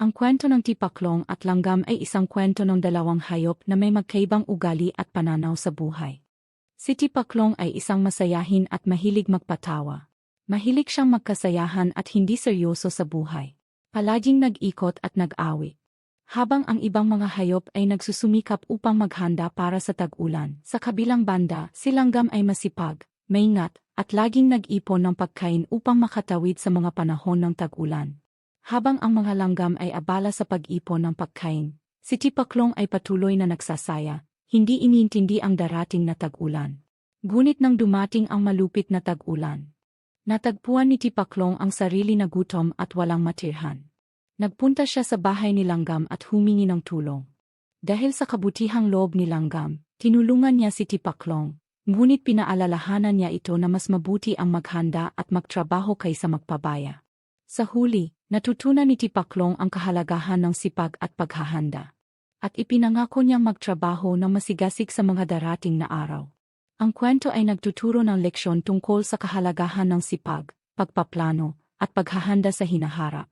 Ang kwento ng tipaklong at langgam ay isang kwento ng dalawang hayop na may magkaibang ugali at pananaw sa buhay. Si tipaklong ay isang masayahin at mahilig magpatawa. Mahilig siyang magkasayahan at hindi seryoso sa buhay. Palaging nag-ikot at nag-awi. Habang ang ibang mga hayop ay nagsusumikap upang maghanda para sa tag-ulan, sa kabilang banda, si langgam ay masipag, maingat, at laging nag-ipon ng pagkain upang makatawid sa mga panahon ng tag-ulan. Habang ang mga langgam ay abala sa pag-ipon ng pagkain, si Tipaklong ay patuloy na nagsasaya, hindi iniintindi ang darating na tag-ulan. Ngunit nang dumating ang malupit na tag-ulan, natagpuan ni Tipaklong ang sarili na gutom at walang matirhan. Nagpunta siya sa bahay ni Langgam at humingi ng tulong. Dahil sa kabutihang loob ni Langgam, tinulungan niya si Tipaklong, ngunit pinaalalahanan niya ito na mas mabuti ang maghanda at magtrabaho kaysa magpabaya. Sa huli, natutunan ni Tipaklong ang kahalagahan ng sipag at paghahanda. At ipinangako niyang magtrabaho ng masigasig sa mga darating na araw. Ang kwento ay nagtuturo ng leksyon tungkol sa kahalagahan ng sipag, pagpaplano, at paghahanda sa hinaharap.